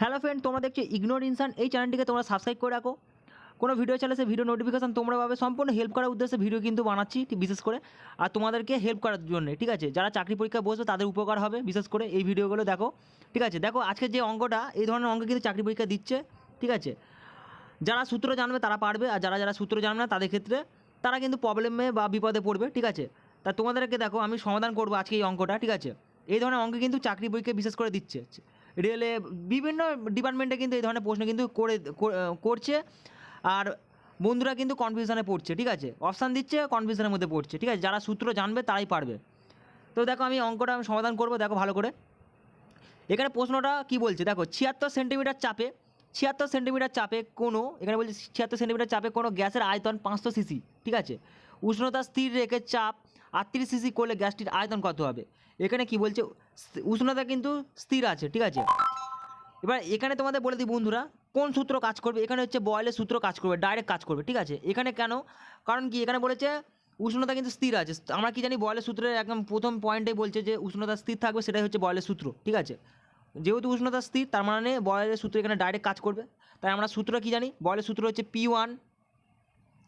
Hello friend, তোমরা দেখছ ignore ইনসান এই চ্যানেলটিকে তোমরা সাবস্ক্রাইব করে রাখো। কোনো ভিডিও চাইলে সে ভিডিও নোটিফিকেশন তোমরা পাবে। সম্পূর্ণ হেল্প করার উদ্দেশ্যে ভিডিও কিন্তু বানাচ্ছি, বিশেষ করে। আর তোমাদেরকে হেল্প করার জন্য, ঠিক আছে? যারা চাকরি পরীক্ষায় বসবে, তাদের উপকার হবে। বিশেষ করে এই ভিডিওগুলো দেখো, ঠিক আছে? দেখো আজকে যে অঙ্কটা, এই ধরনের অঙ্ক কিন্তু চাকরি পরীক্ষা দিচ্ছে, ঠিক আছে? যারা সূত্র জানবে, তারা পারবে। আর যারা যারা সূত্র জানবে না, তাদের ক্ষেত্রে তারা কিন্তু প্রবলেমে বা বিপদে পড়বে, ঠিক আছে? তা তোমাদেরকে দেখো, আমি সমাধান করব আজকে এই অঙ্কটা, ঠিক আছে? এই ধরনের অঙ্ক কিন্তু চাকরি পরীক্ষায় বিশেষ করে দিচ্ছে। রেলে বিভিন্ন ডিপার্টমেন্টে কিন্তু এই ধরনের প্রশ্ন কিন্তু করে করছে। আর বন্ধুরা কিন্তু কনফিউশনে পড়ছে, ঠিক আছে? অপশান দিচ্ছে কনফিউশনের মধ্যে পড়ছে, ঠিক আছে? যারা সূত্র জানবে তারাই পারবে। তো দেখো আমি অঙ্কটা আমি সমাধান করব, দেখো ভালো করে। এখানে প্রশ্নটা কি বলছে? দেখো, ছিয়াত্তর সেন্টিমিটার চাপে, ছিয়াত্তর সেন্টিমিটার চাপে কোনো, এখানে বলছে ছিয়াত্তর সেন্টিমিটার চাপে কোনো গ্যাসের আয়তন পাঁচশো সিসি ঠিক আছে? উষ্ণতা স্থির রেখে চাপ আটত্রিশ সিসি করলে গ্যাসটির আয়তন কত হবে? এখানে কি বলছে উষ্ণতা কিন্তু স্থির আছে, ঠিক আছে? এবার এখানে তোমাদের বলে দিই বন্ধুরা, কোন সূত্র কাজ করবে? এখানে হচ্ছে বয়েলের সূত্র কাজ করবে, ডাইরেক্ট কাজ করবে, ঠিক আছে? এখানে কেন? কারণ কি, এখানে বলেছে উষ্ণতা কিন্তু স্থির আছে। আমরা কি জানি বয়েলের সূত্রের একদম প্রথম পয়েন্টে বলছে যে উষ্ণতা স্থির থাকবে, সেটাই হচ্ছে বয়েলের সূত্র, ঠিক আছে? যেহেতু উষ্ণতা স্থির, তার মানে বয়েলের সূত্র এখানে ডাইরেক্ট কাজ করবে। তাই আমরা সূত্র কি জানি? বয়েলের সূত্র হচ্ছে P one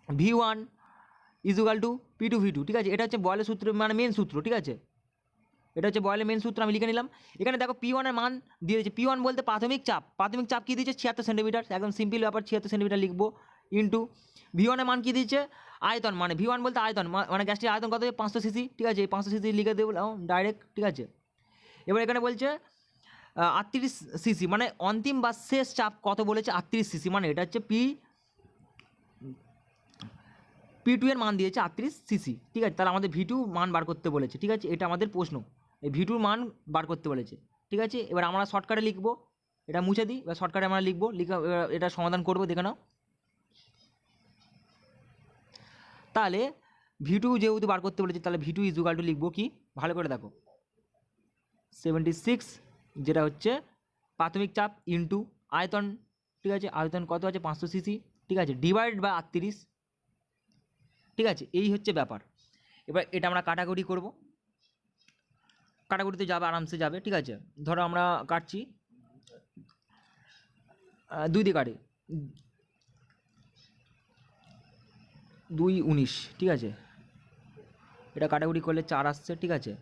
V one equal two P two V two ঠিক আছে? এটা হচ্ছে বয়েলের সূত্র মানে মেন সূত্র, ঠিক আছে? এটা হচ্ছে বয়েলের মেন সূত্র, আমি লিখে নিলাম। এখানে দেখো পি ওয়ানের মান দিয়ে দিয়েছে। পি ওয়ান বলতে প্রাথমিক চাপ। প্রাথমিক চাপ কী দিয়েছে? ছিয়াত্তর সেন্টিমিটার একদম সিম্পল ব্যাপার, ছিয়াত্তর সেন্টিমিটার লিখব ইন্টু ভি ওয়ানের মান কী দিয়েছে? আয়তন মানে ভি ওয়ান বলতে আয়তন মানে গ্যাসটির আয়তন কত? পাঁচশো সিসি ঠিক আছে? এই পাঁচশো সিসি লিখে দেবো ডাইরেক্ট ঠিক আছে? এবার এখানে বলছে আটত্রিশ সিসি মানে অন্তিম বা শেষ চাপ কত বলেছে? আটত্রিশ সিসি মানে এটা হচ্ছে পি পি টু এর মান দিয়েছে আটত্রিশ সিসি ঠিক আছে? তাহলে আমাদের ভি টু মান বার করতে বলেছে, ঠিক আছে? এটা আমাদের প্রশ্ন। এই ভি টুর মান বার করতে বলেছে, ঠিক আছে? এবার আমরা শর্টকাটে লিখব, এটা মুছে দিই, এবার শর্টকাটে আমরা লিখব, লিখা এটা সমাধান করব, দেখে নাও। তাহলে ভি টু যেহেতু বার করতে বলেছে, তাহলে ভি টু ইজুগাল টু লিখব কি? ভালো করে দেখো। সেভেন্টি সিক্স যেটা হচ্ছে প্রাথমিক চাপ ইন্টু আয়তন, ঠিক আছে? আয়তন কত আছে? পাঁচশো সিসি ঠিক আছে? ডিভাইড বাই আটত্রিশ ঠিক আছে? এই হচ্ছে ব্যাপার। এবার এটা আমরা কাটাকুটি করব। কাটাকুটিতে যাবে, আরামসে যাবে, ঠিক আছে? ধরো আমরা কাটছি। দুই দিয়ে কাটে। দুই উনিশ, ঠিক আছে? এটা কাটাকুটি করলে চার আসছে, ঠিক আছে?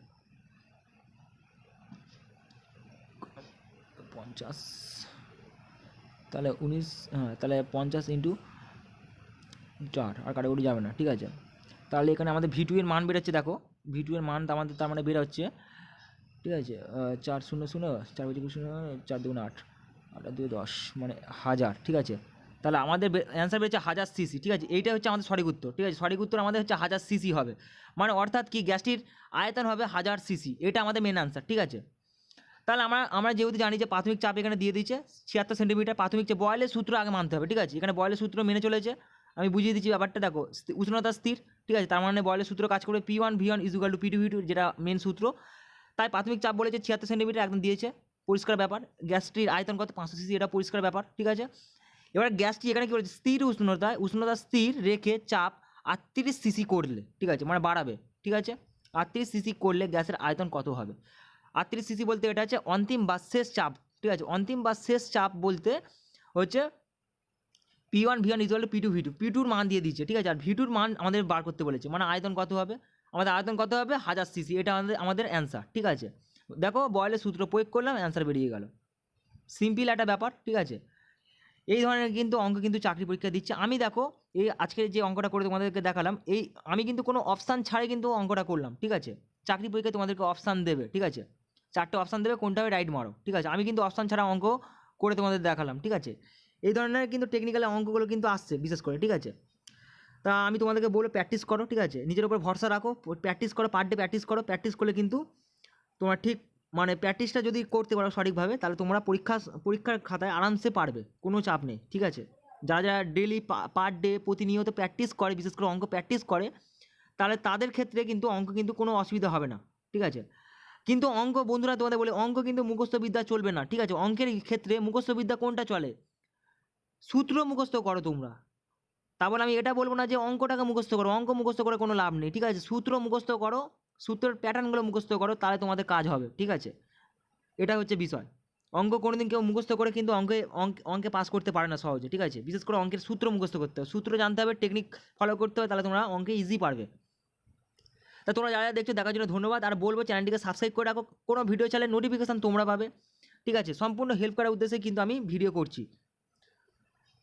পঞ্চাশ। তাহলে উনিশ হ্যাঁ তাহলে পঞ্চাশ ইন্টু চার আর কাটাকুটি যাবে না, ঠিক আছে? তাহলে এখানে আমাদের ভি এর মান বেরোচ্ছে, দেখো। ভি এর মান আমাদের তার মানে বেরোচ্ছে, ঠিক আছে? চার শূন্য শূন্য, চার বছর শূন্য, চার দুগুণ আট আট দুই দশ মানে হাজার, ঠিক আছে? তাহলে আমাদের অ্যান্সার বেরোচ্ছে হাজার সিসি ঠিক আছে? এইটা হচ্ছে আমাদের সঠিক উত্তর, ঠিক আছে? সঠিক উত্তর আমাদের হচ্ছে হাজার সিসি হবে। মানে অর্থাৎ কি? গ্যাসটির আয়তন হবে হাজার সিসি এটা আমাদের মেন আনসার ঠিক আছে? তাহলে আমরা আমরা যেহেতু জানি যে প্রাথমিক চাপ এখানে দিয়ে দিচ্ছে ছিয়াত্তর সেন্টিমিটার প্রাথমিক চাপ, বয়েলের সূত্র আগে মানতে হবে, ঠিক আছে? এখানে বয়েলের সূত্র মেনে চলেছে। আমি বুঝিয়ে দিচ্ছি ব্যাপারটা, দেখো উষ্ণতা স্থির, ঠিক আছে? তার মানে বয়েলের সূত্র কাজ করবে P one V one equal two P two V two যেটা মেন সূত্র। তাই প্রাথমিক চাপ বলেছে ছিয়াত্তর সেন্টিমিটার একদম দিয়েছে। পরিষ্কার ব্যাপার, গ্যাসটির আয়তন কত? পাঁচশো সিসি, এটা পরিষ্কার ব্যাপার, ঠিক আছে? এবার গ্যাসটি এখানে কী বলেছে? স্থির উষ্ণতায় উষ্ণতা স্থির রেখে চাপ আটত্রিশ সিসি করলে, ঠিক আছে? মানে বাড়াবে, ঠিক আছে? আটত্রিশ সিসি করলে গ্যাসের আয়তন কত হবে? আটত্রিশ সিসি বলতে এটা হচ্ছে অন্তিম বা শেষ চাপ, ঠিক আছে? অন্তিম বা শেষ চাপ বলতে হচ্ছে P one V one equal P two V two P টুর মান দিয়ে দিচ্ছে, ঠিক আছে? আর ভি টুর মান আমাদের বার করতে বলেছে। মানে আয়তন কত হবে? আমাদের আয়তন কত হবে? হাজার সিসি এটা আমাদের আমাদের অ্যান্সার ঠিক আছে? দেখো, বয়েলের সূত্র প্রয়োগ করলাম অ্যান্সার বেরিয়ে গেল। সিম্পল একটা ব্যাপার, ঠিক আছে? এই ধরনের কিন্তু অঙ্ক কিন্তু চাকরি পরীক্ষা দিচ্ছে। আমি দেখো, এই আজকের যে অঙ্কটা করে তোমাদেরকে দেখালাম, এই, আমি কিন্তু কোনো অপশান ছাড়াই কিন্তু অঙ্কটা করলাম, ঠিক আছে? চাকরি পরীক্ষায় তোমাদেরকে অপশান দেবে, ঠিক আছে? চারটে অপশান দেবে, কোনটা রাইট মারো, ঠিক আছে? আমি কিন্তু অপশান ছাড়া অঙ্ক করে তোমাদের দেখালাম, ঠিক আছে? এই ধরনের কিন্তু টেকনিক্যাল অঙ্কগুলো কিন্তু আসছে, বিশেষ করে, ঠিক আছে? তা আমি তোমাদেরকে বলব প্র্যাকটিস করো, ঠিক আছে? নিজের উপর ভরসা রাখো প্র্যাকটিস করো পার ডে প্র্যাকটিস করো প্র্যাকটিস করলে কিন্তু তোমার ঠিক মানে প্র্যাকটিসটা যদি করতে পারো সঠিকভাবে, তাহলে তোমরা পরীক্ষা, পরীক্ষার খাতায় আরামসে পারবে, কোনো চাপ নেই, ঠিক আছে? যারা যারা ডেলি পার ডে প্রতিনিয়ত প্র্যাকটিস করে, বিশেষ করে অঙ্ক প্র্যাকটিস করে, তাহলে তাদের ক্ষেত্রে কিন্তু অঙ্ক কিন্তু কোনো অসুবিধা হবে না, ঠিক আছে? কিন্তু অঙ্ক, বন্ধুরা তোমাদের বলে, অঙ্ক কিন্তু মুখস্থ বিদ্যা চলবে না, ঠিক আছে? অঙ্কের ক্ষেত্রে মুখস্থ বিদ্যা কোনটা চলে? সূত্র মুখস্থ করো তোমরা। তা বলে আমি এটা বলব না যে অঙ্কটাকে মুখস্থ করো, অঙ্ক মুখস্থ করে কোনো লাভ নেই, ঠিক আছে? সূত্র মুখস্থ করো, সূত্রের প্যাটার্নগুলো মুখস্থ করো, তাহলে তোমাদের কাজ হবে, ঠিক আছে? এটা হচ্ছে বিষয়। অঙ্ক কোনোদিন কেউ মুখস্থ করে কিন্তু অঙ্কে, অঙ্ক, অঙ্কে পাস করতে পারে না সহজে, ঠিক আছে? বিশেষ করে অঙ্কের সূত্র মুখস্থ করতে হবে। সূত্র জানতে হবে টেকনিক ফলো করতে হবে, তাহলে তোমরা অঙ্কে ইজি পারবে। তা তোমরা যারা যারা দেখছ, দেখার জন্য ধন্যবাদ। আর বলব চ্যানেলটিকে সাবস্ক্রাইব করে রাখো। কোনো ভিডিও চাইলে নোটিফিকেশান তোমরা পাবে, ঠিক আছে? সম্পূর্ণ হেল্প করার উদ্দেশ্যে কিন্তু আমি ভিডিও করছি।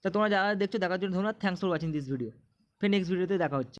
তা তোমরা যারা দেখছ দেখার জন্য ধন্যবাদ। Thanks for watching this video ফের নেক্সট ভিডিওতে দেখা হচ্ছে।